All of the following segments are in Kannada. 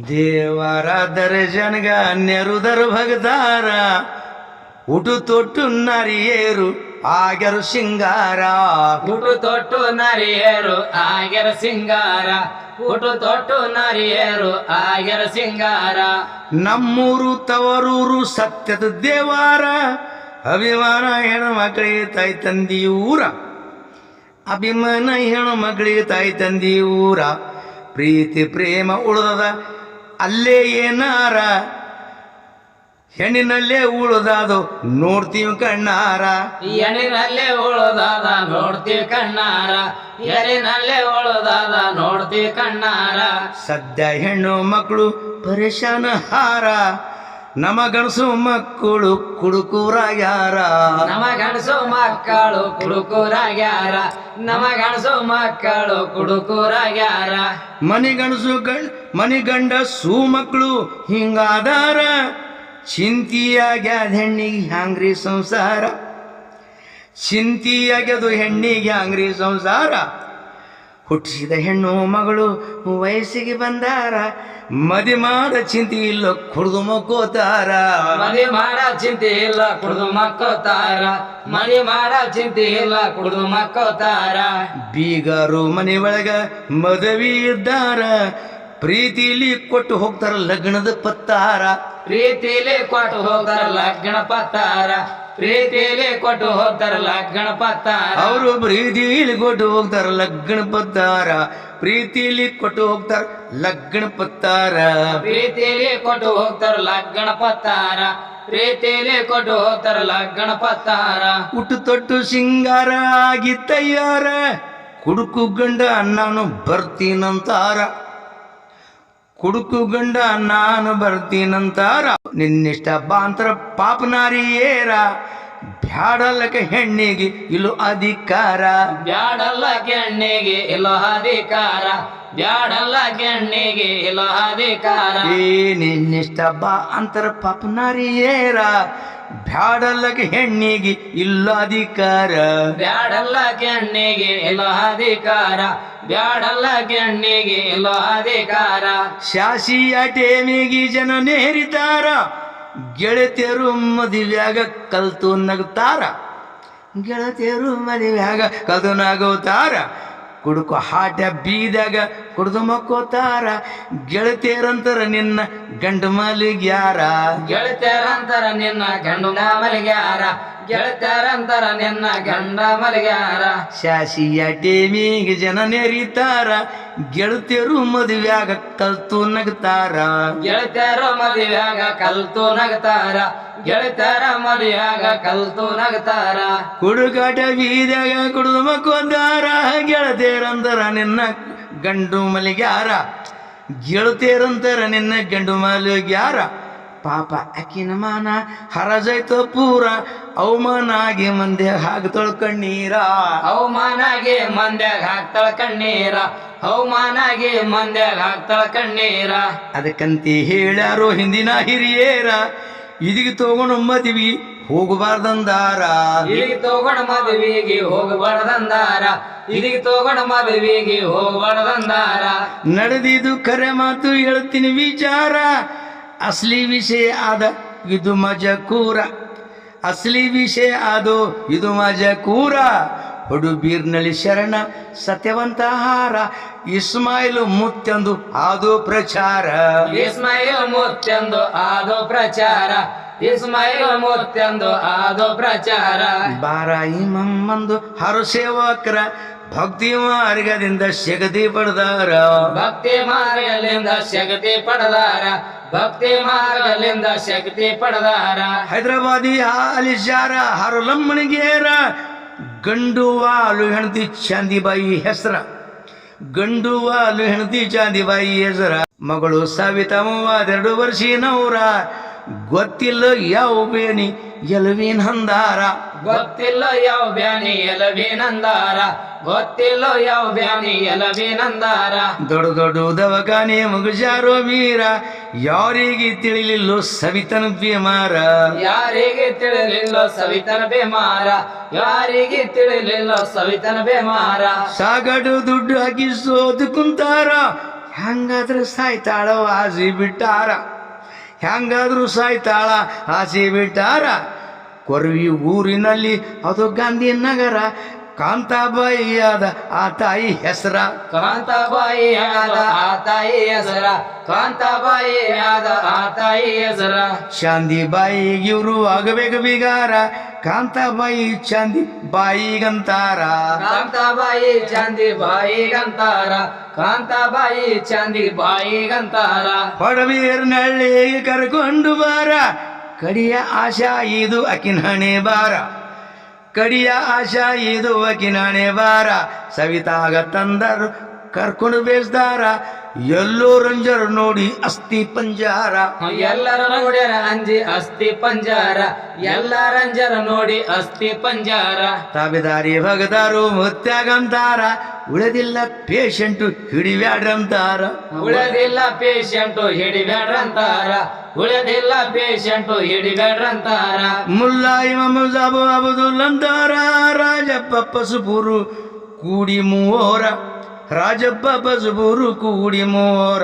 ದೇವರ ದರ್ಶನ್ಗ ನೆರುದರು ಭಗದಾರ. ಉಟು ತೊಟ್ಟು ನರಿಯೇರು ಆಗರು ಸಿಂಗಾರ ಉಟು ತೊಟ್ಟು ನರಿಯೇರು ಆಗರ ಸಿಂಗಾರ ಉಟು ತೊಟ್ಟು ನರಿಯೇರು ಆಗರ ಸಿಂಗಾರ ನಮ್ಮೂರು ತವರೂರು ಸತ್ಯದ ದೇವಾರ. ಅಭಿಮಾನ ಹೆಣ್ಮಕ್ಳಿಗೆ ತಾಯಿ ತಂದಿ ಊರ. ಅಭಿಮಾನ ಹೆಣ್ಮಕ್ಳಿಗೆ ತಾಯಿ ತಂದಿ ಊರ. ಪ್ರೀತಿ ಪ್ರೇಮ ಉಳಿದದ ಅಲ್ಲೇ ಏನಾರ? ಹೆಣ್ಣಿನಲ್ಲೇ ಉಳಿದಾದು ನೋಡ್ತೀವಿ ಕಣ್ಣಾರ. ಹೆಣ್ಣಿನಲ್ಲೇ ಉಳುದಾದ ನೋಡ್ತೀವಿ ಕಣ್ಣಾರ. ಹೆಣ್ಣಿನಲ್ಲೇ ಉಳುದಾದ ನೋಡ್ತೀವಿ ಕಣ್ಣಾರ. ಸದ್ಯ ಹೆಣ್ಣು ಮಕ್ಕಳು ಪರೇಶಾನ ಹಾರ. ನಮ ಗಣಸು ಮಕ್ಕಳು ಕುಡುಕೂರಾಗ್ಯಾರ. ನಮ ನಮಗಣಸು ಮಕ್ಕಳು ಕುಡುಕೂರಾಗ್ಯಾರ. ನಮ ನಮಗಣಸು ಮಕ್ಕಳು ಕುಡುಕೂರಾಗ್ಯಾರ. ಮನಿಗಣಸು ಗಂಡ ಮನಿಗಂಡ ಸೂ ಮಕ್ಕಳು ಹಿಂಗಾದಾರ. ಚಿಂತಿಯಾಗ್ಯಾದ ಹೆಣ್ಣಿಗೆ ಹ್ಯಾಂಗ್ರಿ ಸಂಸಾರ? ಚಿಂತಿಯಾಗ್ಯದು ಹೆಣ್ಣಿಗೆ ಹ್ಯಾಂಗ್ರಿ ಸಂಸಾರ? ಹುಟ್ಟಿಸಿದ ಹೆಣ್ಣು ಮಗಳು ವಯಸ್ಸಿಗೆ ಬಂದಾರ. ಮದಿ ಮಾಡ ಚಿಂತೆ ಇಲ್ಲ ಕುಡಿದು ಮಕ್ಕೋತಾರ. ಮದಿ ಮಾಡ ಚಿಂತೆ ಇಲ್ಲ ಕುಡಿದು ಮಕ್ಕೋತಾರ. ಮನಿ ಮಾಡ ಚಿಂತೆ ಇಲ್ಲ ಕುಡಿದು ಮಕ್ಕೋತಾರ. ಬೀಗರು ಮನೆ ಒಳಗ ಮದವಿ ಇದ್ದಾರ. ಪ್ರೀತಿಲಿ ಕೊಟ್ಟು ಹೋಗ್ತಾರ ಲಗ್ನದ ಪತ್ತಾರ. ಪ್ರೀತಿಲಿ ಕೊಟ್ಟು ಹೋಗ್ತಾರ ಲಗ್ನ ಪತ್ತಾರ. ಪ್ರೀತಿಲಿ ಕೊಟ್ಟು ಹೋಗ್ತಾರಲ್ಲ ಗಣಪತ್ತಾರ. ಪತ್ತಾರ ಅವರು ಪ್ರೀತಿಲಿ ಕೊಟ್ಟು ಹೋಗ್ತಾರ ಲಗ್ನ ಪತ್ತಾರ ಪ್ರೀತಿಲಿ ಕೊಟ್ಟು ಹೋಗ್ತಾರ ಲಗ್ನ ಪತ್ತಾರ ಪ್ರೀತಿಲಿ ಕೊಟ್ಟು ಹೋಗ್ತಾರ ಲಗ್ನ ಪತ್ತಾರ ಪ್ರೀತಿಲಿ ಕೊಟ್ಟು ಹೋಗ್ತಾರ ಲಗ್ನ ಪತ್ತಾರ ಹುಟ್ಟು ತೊಟ್ಟು ಸಿಂಗಾರ ಆಗಿ ತಯ್ಯಾರ ಕುಡುಕು ಗಂಡ ಅನ್ನನು ಬರ್ತೀನಂತಾರ. ಕುಡುಕು ಗಂಡ ನಾನು ಬರ್ತೀನಂತಾರ. ನಿನ್ನಿಷ್ಟ ಬಾಂತರ ಪಾಪನಾರಿಯೇರ. ಬ್ಯಾಡಲ್ಲಕ ಹೆಣ್ಣಿಗೆ ಇಲ್ಲ ಅಧಿಕಾರ. ಬ್ಯಾಡಲ್ಲ ಹೆಣ್ಣಿಗೆ ಇಲ್ಲ ಅಧಿಕಾರ. ಬ್ಯಾಡಲ್ಲ ಕೆಣ್ಣಿಗೆ ಇಲ್ಲ ಅಧಿಕಾರ. ಏ ನಿನ್ನಿಷ್ಟ ಬಾ ಅಂತರ ಪಾಪನಾರಿಯೇರ. ಬ್ಯಾಡಲ್ಲಕ ಹೆಣ್ಣಿಗೆ ಇಲ್ಲ ಅಧಿಕಾರ. ಬ್ಯಾಡಲ್ಲ ಕೆಣ್ಣಿಗೆ ಇಲ್ಲ ಅಧಿಕಾರ. ಬ್ಯಾಡಲ್ಲ ಕೆಣ್ಣಿಗೆ ಇಲ್ಲ ಅಧಿಕಾರ ಶಾಸಿಯ ಟೇಮಿಗೆ ಜನ ನೇರಿತಾರ ಗೆಳತಿಯರು ಮದುವೆಯಾಗ ಕಲ್ತು ನಗುತ್ತಾರ. ಗೆಳತಿಯರು ಮದುವೆಯಾಗ ಕಲ್ತು ನಗುತ್ತಾರ. ಕುಡುಕು ಹಾಟ ಬೀದಾಗ ಕುಡ್ದು ಮಕ್ಕೋತಾರ. ಗೆಳತಿಯರಂತರ ನಿನ್ನ ಗಂಡು ಮಲಿಗ್ಯಾರ. ಗೆಳತಿಯರಂತರ ನಿನ್ನ ಗಂಡು ಮಲಗ್ಯಾರ. ಗೆಳತಿಯರಂತರ ನಿನ್ನ ಗಂಡ ಮಲಗ್ಯಾರ. ಶಾಸಿಯ ಟೇಮಿಗೆ ಜನ ನೆರಿತಾರ. ಗೆಳತಿಯರು ಮದುವ್ಯಾಗ ಕಲ್ತು ನಗತಾರ. ಗೆಳತಿಯರು ಮದುವೆಯಾಗ ಕಲ್ತು ನಗತಾರ. ಗೆಳತಿಯರ ಮದುವೆಯಾಗ ಕಲ್ತು ನಗತಾರ. ಕುಡುಗಾಟ ಬೀದಾಗ ಕುಡಿದು ಮಕ್ಕೊಂದಾರ ಗೆಳತಿಯರಂತಾರ ನಿನ್ನ ಗಂಡು ಮಲಗ್ಯಾರ. ಗೆಳತಿಯರಂತಾರ ನಿನ್ನ ಗಂಡು ಮಲಿಗ್ಯಾರ. ಪಾಪ ಅಕ್ಕಿನ ಮಾನ ಹರಜೈತೋ ಪೂರ ಅವಮಾನ ಆಗಿ ಮಂದೆ ಹಾಗೆ ತೊಳ್ಕಣ್ಣೀರ ಅವಮಾನಾಗಿ ಮಂದ್ಯಾಗ ಹಾಕ್ತಾಳ ಕಣ್ಣೀರ ಅವಮಾನಾಗಿ ಮಂದ್ಯ ಹಾಕ್ ಕಣ್ಣೀರ. ಅದಕ್ಕಂತಿ ಹೇಳ್ಯಾರೋ ಹಿಂದಿನ ಹಿರಿಯೇರ ಇದಿಗೆ ತಗೊಂಡು ಮದ್ವಿ ಹೋಗಬಾರ್ದಂದಾರ. ಇಲ್ಲಿಗೆ ತಗೊಂಡ ಮದುವೆಗೆ ಹೋಗಬಾರ್ದಂದಾರ ಇದಿಗೆ ತಗೊಂಡ ಮದುವೆಗೆ ಹೋಗಬಾರ್ದಂದಾರ. ನಡೆದಿದ್ದು ಕರೆ ಮಾತು ಹೇಳ್ತೀನಿ ವಿಚಾರ ಅಸಲಿ ವಿಷಯ ಆದ ಇದು ಮಜಕೂರ. ಅಸಲಿ ವಿಷಯ ಆದ ಇದು ಮಜಕೂರ. ಹುಡುಬೀರ್ನಳ್ಳಿ ಶರಣ ಸತ್ಯವಂತ ಹಾರ. ಇಸ್ಮಾಯಿಲ್ ಮುತ್ತೆಂದು ಆದು ಪ್ರಚಾರ. ಇಸ್ಮಾಯಿಲ್ ಮುತ್ತೆಂದು ಆದು ಪ್ರಚಾರ. ಇಸ್ಮಾಯಿಲ್ ಮುತ್ತೆಂದು ಆದು ಪ್ರಚಾರ. ಬಾರಾಯಿ ಮಮ್ಮಂದು ಹರು ಸೇವಕರ. ಭಕ್ತಿ ಮಾರ್ಗದಿಂದ ಶಗತಿ ಪಡೆದಾರ. ಭಕ್ತಿ ಮಾರ್ಗದಿಂದ ಶಗತಿ ಪಡೆದಾರ. ಭಕ್ತಿ ಮಾರ್ಗಲಿಂದ ಶಕ್ತಿ ಪಡೆದಾರ. ಹೈದರಾಬಾದಿ ಅಲಿಜಾರ ಹರು ಲಮ್ಮಣಿಗೇರ ಗಂಡು ವಾಲು ಹೆಣತಿ ಚಾಂದಿಬಾಯಿ ಹೆಸರ. ಗಂಡು ವಾಲು ಹೆಣತಿ ಚಾಂದಿಬಾಯಿ ಹೆಸರ. ಮಗಳು ಸಾವಿತಮ್ಮವಾದೆರಡು ವರ್ಷಿನವ್ರ. ಗೊತ್ತಿಲ್ಲ ಯಾವ ಬೇನಿ. ಎಲವಿನ ಹಂದಾರ ಗೊತ್ತಿಲ್ಲ ಯಾವ ಬ್ಯಾನಿ ಎಲವಿನಂದಾರ ಗೊತ್ತಿಲ್ಲ ಯಾವ ಬ್ಯಾನಿ ಎಲವಿನಂದಾರ ದೊಡ್ಡ ದೊಡ್ಡ ದವಖಾನೆ ಮುಗುಜಾರೋ ವೀರ ಯಾರಿಗೆ ತಿಳಿಲಿಲ್ಲೋ ಸವಿತನ ಬೇಮಾರ. ಯಾರಿಗೆ ತಿಳಿಲಿಲ್ಲ ಸವಿತನ ಬೇಮಾರ. ಯಾರಿಗೆ ತಿಳಿಲಿಲ್ಲ ಸವಿತನ ಬೇಮಾರ. ಸಾಗಡು ದುಡ್ಡು ಹಾಕಿ ಸೋದು ಕುಂತಾರ. ಹೆಂಗಾದ್ರೂ ಸಾಯ್ತಾಳ ಆಸಿ ಬಿಟ್ಟಾರ. ಹೆಂಗಾದ್ರೂ ಸಾಯ್ತಾಳ ಆಸಿ ಬಿಟ್ಟಾರ. ಕೊರವಿ ಊರಿನಲ್ಲಿ ಅದು ಗಾಂಧಿನಗರ. ಕಾಂತಾಬಾಯಿಯಾದ ಆ ತಾಯಿ ಹೆಸರ. ಕಾಂತಾಬಾಯಿ ಆದ ಆ ತಾಯಿ ಹೆಸರ. ಕಾಂತಾಬಾಯಿ ಆದ ಆ ತಾಯಿ ಹೆಸರ. ಶಾಂತಿಬಾಯಿ ಇವರು ಆಗಬೇಕು ಬಿಗಾರ. ಕಾಂತಾಬಾಯಿ ಚಾಂದಿ ಬಾಯಿಗಂತಾರ ಕಾಂತಾಬಾಯಿ ಚಾಂದಿ ಬಾಯಿಗಂತಾರ ಕಾಂತಾಬಾಯಿ ಚಾಂದಿ ಬಾಯಿಗಂತಾರ ಪಡವೀರ್ನಳ್ಳಿ ಕರ್ಕೊಂಡು ಬಾರ. ಕಡಿಯ ಆಶಾ ಇದು ಅಕಿನ ಹಣೆ ಬಾರ. ಕಡಿಯ ಆಶಾ ಇದು ಅಕಿನ ಹಣೆ ಬಾರ. ಸವಿತಾಗ ತಂದರು ಕರ್ಕೊಂಡು ಬೇಸ್ದಾರ. ಎಲ್ಲೋ ರಂಜರ ನೋಡಿ ಅಸ್ಥಿ ಪಂಜಾರ. ಎಲ್ಲರ ನೋಡ್ಯಾರ ಅಂಜಿ ಅಸ್ಥಿ ಪಂಜಾರ. ಎಲ್ಲ ರಂಜರ ನೋಡಿ ಅಸ್ಥಿ ಪಂಜಾರ. ತಾಬೆದಾರಿ ಭಗದಾರು ಮುತ್ಯಾಗಂತಾರ ಉಳಿದಿಲ್ಲ ಪೇಷಂಟು ಹಿಡಿಬ್ಯಾಡ್ರಂತಾರ ಉಳಿದಿಲ್ಲ ಪೇಷಂಟು ಹಿಡಿಬ್ಯಾಡ್ರಂತಾರ ಉಳಿದಿಲ್ಲ ಪೇಷಂಟು ಹಿಡಿಬ್ಯಾಡ್ರಂತಾರ ಮುಲ್ಲಾಯಿ ಇಮಾಮ್ ಜಾಬು ಅಬ್ದುಲ್ ಅಂತಾರ. ರಾಜಪ್ಪ ಪಸುಪುರು ಕೂಡಿ ಮೂವರ. ರಾಜಪ್ಪ ಬಜಬೂರು ಕೂಡಿ ಮೋರ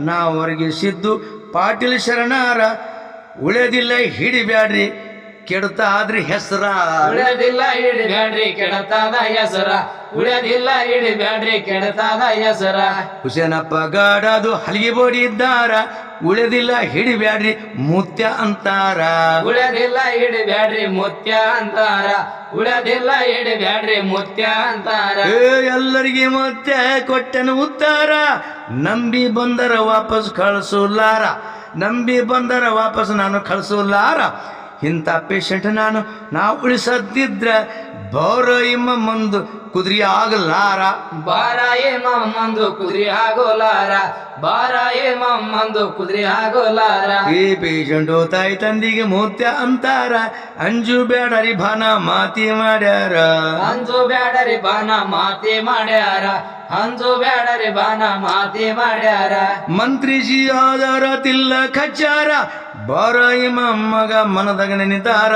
ನಾವರ್ಗೆ ಸಿದ್ದು ಪಾಟೀಲ್ ಶರಣಾರ. ಉಳಿದಿಲ್ಲ ಹಿಡಿಬ್ಯಾಡ್ರಿ ಕೆಡ್ತಾದ್ರಿ ಹೆಸರ. ಉಳಿದಿಲ್ಲ ಹಿಡಿಬ್ಯಾಡ್ರಿ ಕೆಡತಾದ ಹೆಸರ. ಉಳಿದಿಲ್ಲ ಹಿಡಿಬ್ಯಾಡ್ರಿ ಕೆಡತಾದ ಹೆಸರ. ಹುಸೇನಪ್ಪ ಗಾಡದು ಹಲಿಗೆ ಬೋಡಿದ್ದಾರ ಉಳಿದಿಲ್ಲ ಹಿಡಿಬ್ಯಾಡ್ರಿ ಮುತ್ಯ ಅಂತಾರ. ಉಳಿದಿಲ್ಲ ಹಿಡಿಬ್ಯಾಡ್ರಿ ಮುತ್ಯ ಅಂತಾರ. ಉಳಿದಿಲ್ಲ ಹಿಡಿಬ್ಯಾಡ್ರಿ ಮುತ್ಯ ಅಂತಾರ. ಎಲ್ಲರಿಗೆ ಮುತ್ಯ ಕೊಟ್ಟನು ಉತ್ತಾರ. ನಂಬಿ ಬಂದರ ವಾಪಸ್ ಕಳಿಸೋಲಾರ. ನಂಬಿ ಬಂದರ ವಾಪಸ್ ನಾನು ಕಳಿಸೋಲಾರ. ಇಂಥ ಪೇಷಂಟ್ ನಾನು ನಾವು ಉಳಿಸದಿದ್ರ ಬೌರ ಇಮ್ಮ ಮುಂದು ಕುದುರೆ ಆಗಲಾರ ಬಾರ ಏ ಮಮ್ಮಂದು ಕುದುರೆ ಆಗೋಲಾರ ಬಾರ ಏ ಮಮ್ಮಂದು ಕುದುರೆ ಆಗೋಲಾರ ಈ ಪೇಷಂಟು ತಾಯಿ ತಂದಿಗೆ ಮೂತ್ಯ ಅಂತಾರ. ಅಂಜು ಬ್ಯಾಡರಿ ಬಾನ ಮಾತಿ ಮಾಡ್ಯಾರ. ಅಂಜು ಬ್ಯಾಡರಿ ಬಾನ ಮಾತಿ ಮಾಡ್ಯಾರ. ಅಂಜು ಬ್ಯಾಡರಿ ಬಾನ ಮಾತಿ ಮಾಡ್ಯಾರ. ಮಂತ್ರಿಜಿ ಆದಾರ ತಿಲ್ಲ ಖಚ್ಚಾರ ಬಾರಾಯಿ ಮಗ ಮನದಾಗ ನೆನಿತಾರ.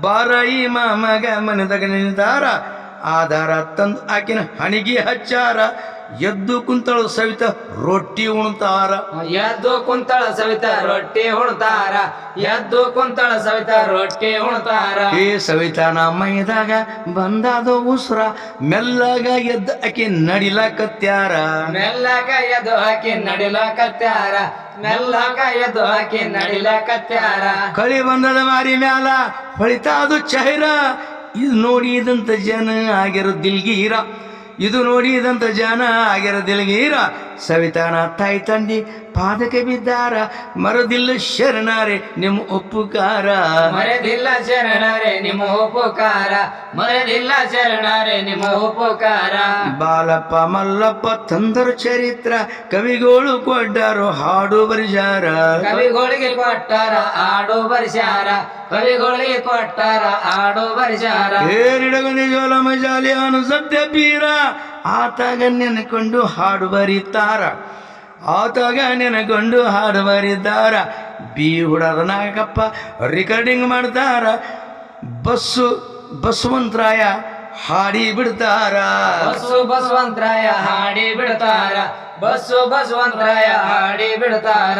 ಬಾರಾಯಿ ಮಗ ಮನೆದಾಗ ನಿಂತಾರ ಆಧಾರ ತಂದು ಆಕಿನ ಹಣಿಗೆ ಹಚ್ಚಾರ. ಎದ್ದು ಕುಂತಳು ಸವಿತ ರೊಟ್ಟಿ ಉಣ್ತಾರ. ಎದ್ದು ಕುಂತಳ ಸವಿತ ರೊಟ್ಟಿ ಉಣ್ತಾರ. ಎದ್ದು ಕುಂತಳ ಸವಿತ ರೊಟ್ಟಿ ಉಣ್ತಾರ. ಏ ಸವಿತಾನ ಮೈದಾಗ ಬಂದಾದ ಉಸ್ರ ಮೆಲ್ಲಗ ಎದ್ದು ಆಕಿ ನಡಿಲಕತ್ಯಾರ. ಮೆಲ್ಲಗ ಎದ್ದು ಹಾಕಿ ನಡಿಲಕತ್ಯಾರ. ಮೆಲ್ಲಗ ಎದ್ದು ಹಾಕಿ ನಡಿಲಕತ್ಯಾರ. ಕಳಿ ಬಂದದ ಮಾರಿ ಮ್ಯಾಲ ಹೊಳಿತಾದು ಚಹಿರ. ಇದು ನೋಡಿದಂತ ಜನ ಆಗಿರೋ ದಿಲ್ಗೀರ. ಇದು ನೋಡಿದಂತ ಜಾನ ಆಗಿರೋ ದಿಲ್ಗೀರ ಸವಿತಾನ ತಾಯಿ ತಂದಿ ಪಾದಕ್ಕೆ ಬಿದ್ದಾರ. ಮರದಿಲ್ಲ ಶರಣಾರೆ ನಿಮ್ಮ ಉಪ್ಪುಕಾರ ಮರದಿಲ್ಲ ಶರಣಾರೆ ನಿಮ್ಮ ಉಪಕಾರ ಮರದಿಲ್ಲ ಶರಣಾರೆ ನಿಮ್ಮ ಉಪಕಾರ ಬಾಲಪ್ಪ ಮಲ್ಲಪ್ಪ ತಂದರು ಚರಿತ್ರ. ಕವಿಗಳು ಕೊಟ್ಟಾರು ಹಾಡು ಬರಿಸಾರ ಕವಿಗಳಿಗೆ ಕೊಟ್ಟಾರ ಹಾಡು ಬರಿಸಾರ ಕವಿಗಳಿಗೆ ಕೊಟ್ಟಾರ ಹಾಡು ಬರಿಸಾರ ಏರಿಡಗನಿ ಜೋಲ ಮಜಾಲಿ ಅನು ಸತ್ಯ ಬೀರ ಆತಾಗ ನೆನಕೊಂಡು ಹಾಡು ಬರೀತಾರ. ಆತಾಗ ನೆನಕೊಂಡು ಹಾಡು ಬರೀತಾರ. ಬಿ ಹುಡದ ನಾಗಪ್ಪ ರೆಕಾರ್ಡಿಂಗ್ ಮಾಡ್ತಾರ. ಬಸ್ಸು ಬಸವಂತರಾಯ ಹಾಡಿ ಬಿಡ್ತಾರ. ಬಸ್ಸು ಬಸವಂತರಾಯ ಹಾಡಿ ಬಿಡ್ತಾರ. ಬಸ್ಸು ಬಸವಂತರಾಯ ಹಾಡಿ ಬಿಡ್ತಾರ.